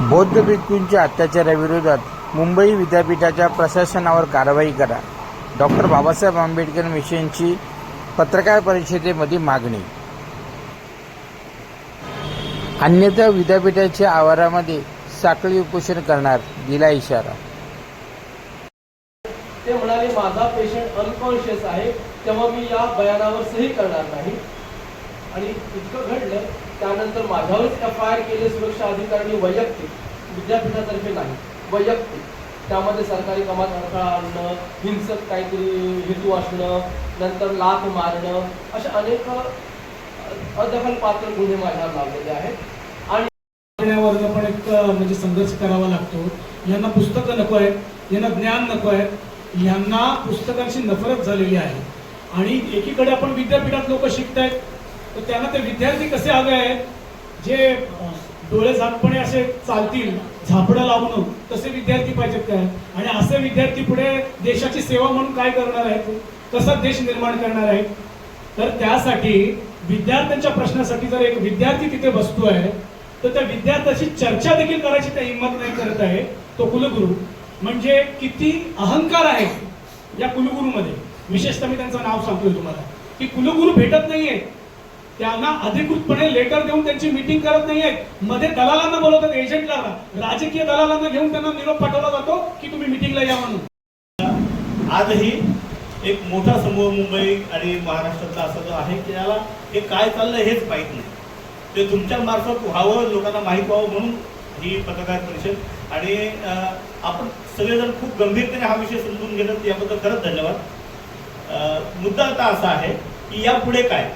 बौद्ध भिक्खूंच्या अत्याचाराविरोधात मुंबई विद्यापीठाच्या प्रशासनावर कारवाई करा. डॉक्टर बाबासाहेब आंबेडकर मिशनची पत्रकार परिषदेमध्ये मागणी. अन्यथा विद्यापीठाच्या आवारामध्ये साखळी उपोषण करणार दिला इशारा. ते म्हणाले माझा पेशंट अनकॉन्शियस आहे तेव्हा मी या बयानावर सही करणार नाही. आणि इतकं घडलं त्यानंतर माझ्यावरच एफ आय आर केले सुरक्षा अधिकाऱ्यांनी वैयक्तिक. विद्यापीठातर्फे नाही वैयक्तिक. त्यामध्ये सरकारी कामात अडथळा आणणं हिंसक काहीतरी हेतू असणं नंतर लाथ मारणं अशा अनेक अदखलपात्र गुन्हे माझ्यावर लावलेले आहेत. आणि करण्यावरनं पण एक म्हणजे संघर्ष करावा लागतो. यांना पुस्तकं नको आहेत यांना ज्ञान नको आहे यांना पुस्तकांची नफरत झालेली आहे. आणि एकीकडे आपण विद्यापीठात लोक शिकतायत तर त्यांना ते विद्यार्थी कसे हवे आहेत? जे डोळे झाकपणे असे चालतील झापडं लावून तसे विद्यार्थी पाहिजेत काय? आणि असे विद्यार्थी पुढे देशाची सेवा म्हणून काय करणार आहेत? कसा देश निर्माण करणार आहेत? तर त्यासाठी विद्यार्थ्यांच्या प्रश्नासाठी जर एक विद्यार्थी तिथे बसतो आहे तर त्या विद्यार्थ्याची चर्चा देखील करायची त्या हिंमत नाही करत आहे तो कुलगुरू. म्हणजे किती अहंकार आहे या कुलगुरूमध्ये. विशेषतः मी त्यांचं नाव सांगतोय तुम्हाला. की कुलगुरू भेटत नाहीये. त्यांना अधिकृतपणे लेटर देऊन त्यांची मीटिंग करत नाहीये. मध्ये दलालांना बोलवतात एजंटला राजकीय दलालांना घेऊन त्यांना निरोप पाठवला जातो की तुम्ही मीटिंगला या म्हणून. आजही एक मोठा समूह मुंबई आणि महाराष्ट्रातला असा जो आहे की त्याला हे काय चाललंय हेच माहीत नाही. ते तुमच्या मार्फत व्हावं लोकांना माहीत व्हावं म्हणून ही पत्रकार परिषद आणि आपण सगळेजण खूप गंभीरतेने हा विषय समजून घेणं याबद्दल खरंच धन्यवाद. मुद्दा आता असा आहे की यापुढे काय?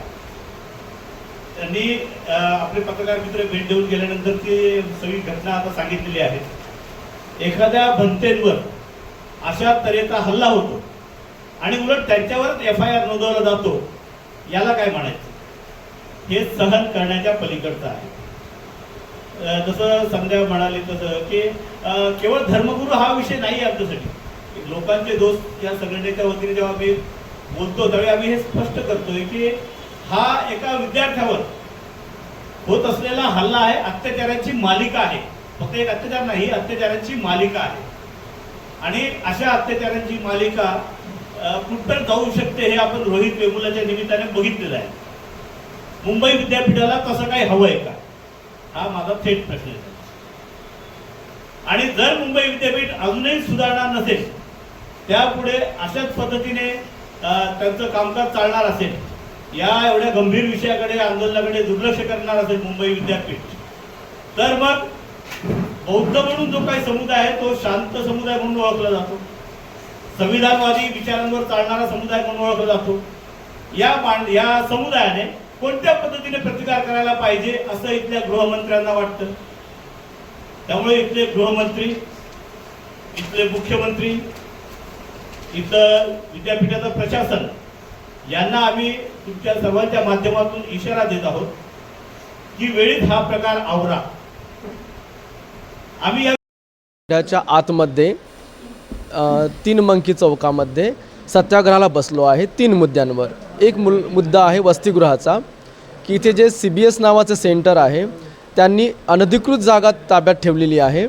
त्यांनी आपले पत्रकार मित्र भेट देऊन गेल्यानंतर ती सगळी घटना आता सांगितलेली आहे एखाद्या भंतेंवर अशा तऱ्हेचा हल्ला होतो आणि उलट त्यांच्यावरच एफ आय आर नोंदवला जातो याला काय म्हणायचं? हे सहन करण्याच्या पलीकडचं आहे. जसं संध्या म्हणाले तसं की केवळ धर्मगुरू हा विषय नाही आहे आमच्यासाठी. लोकांचे दोस्त या संघटनेच्या वतीने जेव्हा आम्ही बोलतो त्यावेळी आम्ही हे स्पष्ट करतोय की हा एका विद्यार्थ्यावर होत असलेला हल्ला आहे. अत्याचाराची मालिका आहे. फक्त एक अत्याचार नाही अत्याचारांची मालिका आहे. आणि अशा अत्याचारांची मालिका कुठं जाऊ शकते हे आपण रोहित वेमुलाच्या निमित्ताने बघितलेलं आहे. मुंबई विद्यापीठाला तसं काही हवंय का? हा माझा थेट प्रश्न आहे. आणि जर मुंबई विद्यापीठ अजूनही सुधारणार नसेल त्यापुढे अशाच पद्धतीने त्यांचं कामकाज चालणार असेल या एवढ्या गंभीर विषयाकडे आंदोलनाकडे दुर्लक्ष करणार असेल मुंबई विद्यापीठ. तर मग बौद्ध म्हणून जो काही समुदाय आहे तो शांत समुदाय म्हणून ओळखला जातो. संविधानवादी विचारांवर चालणारा समुदाय म्हणून ओळखला जातो. या मांड या समुदायाने कोणत्या पद्धतीने प्रतिकार करायला पाहिजे असं इथल्या गृहमंत्र्यांना वाटतं. त्यामुळे इथले गृहमंत्री इथले मुख्यमंत्री इथं विद्यापीठाचं प्रशासन यांना आम्ही तुमच्या सर्वांच्या माध्यमातून इशारा देत आहोत की वेळीत हा प्रकार आवरा. आम्ही याच्या आतमध्ये तीन मंकी चौकामध्ये सत्याग्रहाला बसलो आहे तीन मुद्द्यांवर. एक मुल मुद्दा आहे वसतिगृहाचा की इथे जे सी बी एस नावाचं सेंटर आहे त्यांनी अनधिकृत जागा ताब्यात ठेवलेली आहे.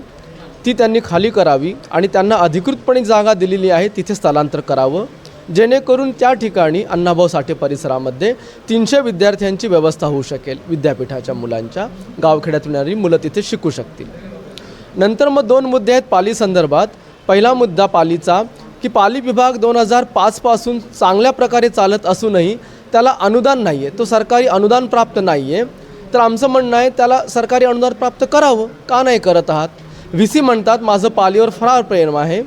ती त्यांनी खाली करावी आणि त्यांना अधिकृतपणे जागा दिलेली आहे तिथे स्थलांतर करावं. जेणेकरून त्या ठिकाणी अण्णाभाऊ साठे परिसरामध्ये तीनशे विद्यार्थ्यांची व्यवस्था होऊ शकेल. विद्यापीठाच्या मुलांच्या गावखेड्यातून येणारी मुलं तिथे शिकू शकतील. नंतर मग दोन मुद्दे आहेत पाली संदर्भात. पहिला मुद्दा पालीचा की पाली विभाग दोन हजार पाचपासून चांगल्या प्रकारे चालत असूनही त्याला अनुदान नाही आहे तो सरकारी अनुदान प्राप्त नाही आहे तर आमचं म्हणणं आहे त्याला सरकारी अनुदान प्राप्त करावं. का नाही करत आहात? व्ही सी म्हणतात माझं पालीवर फार प्रेम आहे.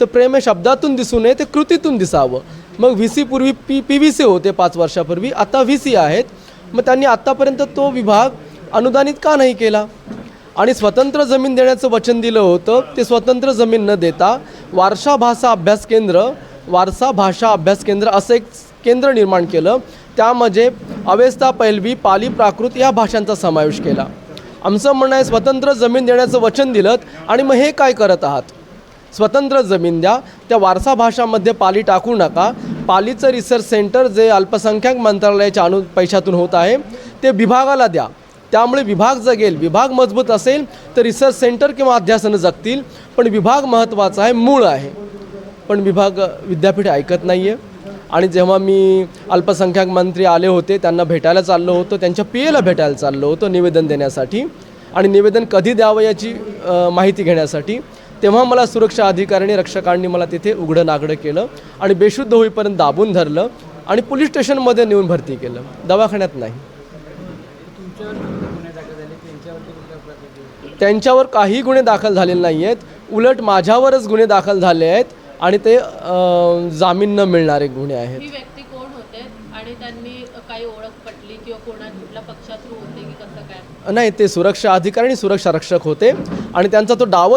तर प्रेम हे शब्दातून दिसू नये ते कृतीतून दिसावं. मग व्ही सी पूर्वी पी पी व्ही सी होते पाच वर्षापूर्वी आता व्ही सी आहेत. मग त्यांनी आत्तापर्यंत तो विभाग अनुदानित का नाही केला? आणि स्वतंत्र जमीन देण्याचं वचन दिलं होतं ते स्वतंत्र जमीन न देता वारसा भाषा अभ्यास केंद्र वारसा भाषा अभ्यास केंद्र असं एक केंद्र निर्माण केलं. त्यामध्ये अवेस्ता पैलवी पाली प्राकृत या भाषांचा समावेश केला. आमचं म्हणणं आहे स्वतंत्र जमीन देण्याचं वचन दिलं आणि मग हे काय करत आहात? स्वतंत्र जमीन द्या. त्या वारसा भाषामध्ये पाली टाकू नका. पालीचं रिसर्च सेंटर जे अल्पसंख्याक मंत्रालयाच्या अनु पैशातून होत आहे ते विभागाला द्या. त्यामुळे विभाग जगेल. विभाग मजबूत असेल तर रिसर्च सेंटर किंवा अध्यासनं जगतील. पण विभाग महत्त्वाचा आहे मूळ आहे. पण विभाग विद्यापीठ ऐकत नाही आहे आणि जेव्हा मी अल्पसंख्याक मंत्री आले होते त्यांना भेटायला चाललो होतो त्यांच्या पी एला भेटायला चाललो होतो निवेदन देण्यासाठी. आणि निवेदन कधी द्यावं याची माहिती घेण्यासाठी. तेव्हा मला सुरक्षा अधिकाऱ्यांनी रक्षकांनी मला तिथे उघडं नागडं केलं आणि बेशुद्ध होईपर्यंत दाबून धरलं आणि पोलीस स्टेशनमध्ये नेऊन भरती केलं. दवाखान्यात नाही. त्यांच्यावर काही गुन्हे दाखल झालेले नाही आहेत उलट माझ्यावरच गुन्हे दाखल झाले आहेत आणि ते जामीन न मिळणारे गुन्हे आहेत. ही नाही ते सुरक्षा अधिकारी आणि सुरक्षा रक्षक होते आणि त्यांचा तो डाव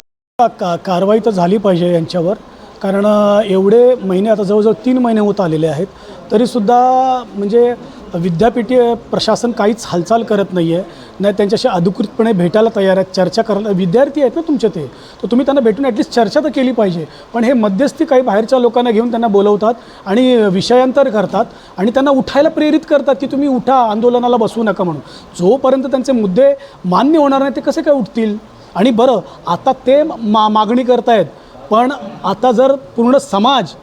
का कारवाई तर झाली पाहिजे यांच्यावर. कारण एवढे महिने आता जवळजवळ तीन महिने होत आलेले आहेत. तरीसुद्धा म्हणजे विद्यापीठीय प्रशासन काहीच हालचाल करत नाही आहे नाही त्यांच्याशी अधिकृतपणे भेटायला तयार आहेत चर्चा करायला विद्यार्थी आहेत ना तुमचे ते. तर तुम्ही त्यांना भेटून ॲटलिस्ट चर्चा तर केली पाहिजे. पण हे मध्यस्थी काही बाहेरच्या लोकांना घेऊन त्यांना बोलवतात आणि विषयांतर करतात आणि त्यांना उठायला प्रेरित करतात की तुम्ही उठा आंदोलनाला बसू नका म्हणून. जोपर्यंत त्यांचे मुद्दे मान्य होणार नाही ते कसे काय उठतील? आणि बरं आता ते मा मागणी करतायत पण आता जर पूर्ण समाज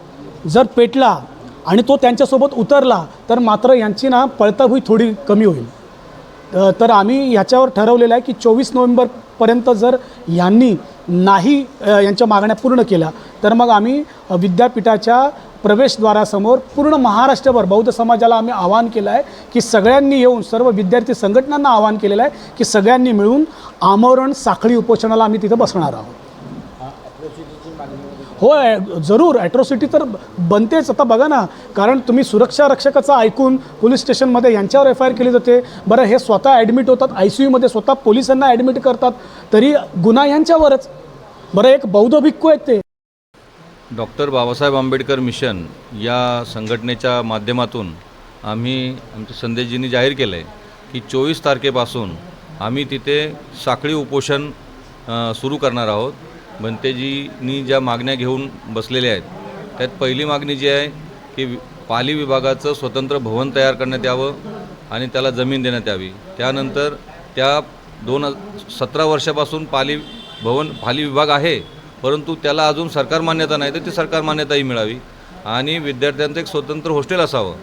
जर पेटला आणि तो त्यांच्यासोबत उतरला तर मात्र यांची ना पळताभुई थोडी कमी होईल. तर आम्ही ह्याच्यावर ठरवलेलं आहे की चोवीस नोव्हेंबरपर्यंत जर यांनी नाही यांच्या मागण्या पूर्ण केल्या तर मग आम्ही विद्यापीठाच्या प्रवेशद्वारासमोर पूर्ण महाराष्ट्रभर बौद्ध समाजाला आम्ही आवाहन केलं आहे की सगळ्यांनी येऊन सर्व विद्यार्थी संघटनांना आवाहन केलेलं आहे की सगळ्यांनी मिळून आमरण साखळी उपोषणाला आम्ही तिथं बसणार आहोत. होय जरूर. ॲट्रॉसिटी तर बनतेच. आता बघा ना कारण तुम्ही सुरक्षा रक्षकाचं ऐकून पोलीस स्टेशनमध्ये यांच्यावर एफ आय आर केली जाते. बरं हे स्वतः ॲडमिट होतात आय सी यूमध्ये स्वतः पोलिसांना ॲडमिट करतात तरी गुन्हा यांच्यावरच. बरं एक बौद्ध भिक्खू आहेत ते. डॉक्टर बाबासाहेब आंबेडकर मिशन या संघटनेच्या माध्यमातून आम्ही आमच्या संदेशजींनी जाहीर केलं आहे की चोवीस तारखेपासून आम्ही तिथे साखळी उपोषण सुरू करणार आहोत. बनतेजींनी ज्या मागण्या घेऊन बसलेल्या आहेत त्यात पहिली मागणी जी आहे की पाली विभागाचं स्वतंत्र भवन तयार करण्यात यावं आणि त्याला जमीन देण्यात यावी. त्यानंतर त्या दोन सतरा वर्षापासून पाली भवन पाली विभाग आहे. परंतु त्याला अजून सरकार मान्यता नाही तर ती सरकार मान्यताही मिळावी. आणि विद्यार्थ्यांचं एक स्वतंत्र हॉस्टेल असावं.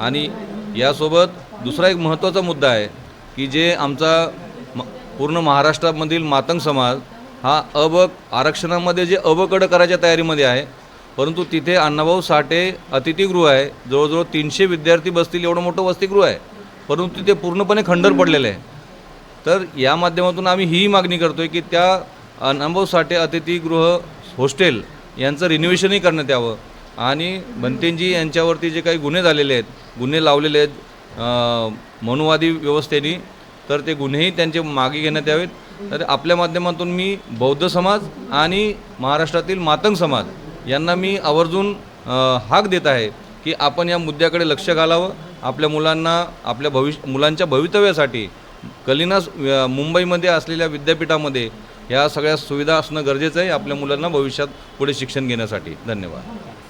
आणि यासोबत दुसरा एक महत्त्वाचा मुद्दा आहे की जे आमचा म पूर्ण महाराष्ट्रामधील मातंग समाज हा अब आरक्षणामध्ये जे अबकडं करायच्या तयारीमध्ये आहे परंतु तिथे अण्णाभाऊ साठे अतिथीगृह आहे जवळजवळ तीनशे विद्यार्थी बसतील एवढं मोठं वसतिगृह आहे. परंतु तिथे पूर्णपणे खंडर पडलेलं आहे. तर या माध्यमातून आम्ही ही मागणी करतो आहे की त्या अनुभव साठे अतिथीगृह हॉस्टेल यांचं रिनोव्हेशनही करण्यात यावं. आणि बनतेजी यांच्यावरती जे काही गुन्हे झालेले आहेत गुन्हे लावलेले आहेत मनुवादी व्यवस्थेने तर ते गुन्हेही त्यांचे मागे घेण्यात यावेत. तर आपल्या माध्यमातून मी बौद्ध समाज आणि महाराष्ट्रातील मातंग समाज यांना मी आवर्जून हाक देत आहे की आपण या मुद्द्याकडे लक्ष घालावं. आपल्या मुलांना आपल्या भविष्य मुलांच्या भवितव्यासाठी कलिना मुंबईमध्ये असलेल्या विद्यापीठामध्ये या सगळ्या सुविधा असणं गरजेचं आहे आपल्या मुलांना भविष्यात पुढे शिक्षण घेण्यासाठी. धन्यवाद.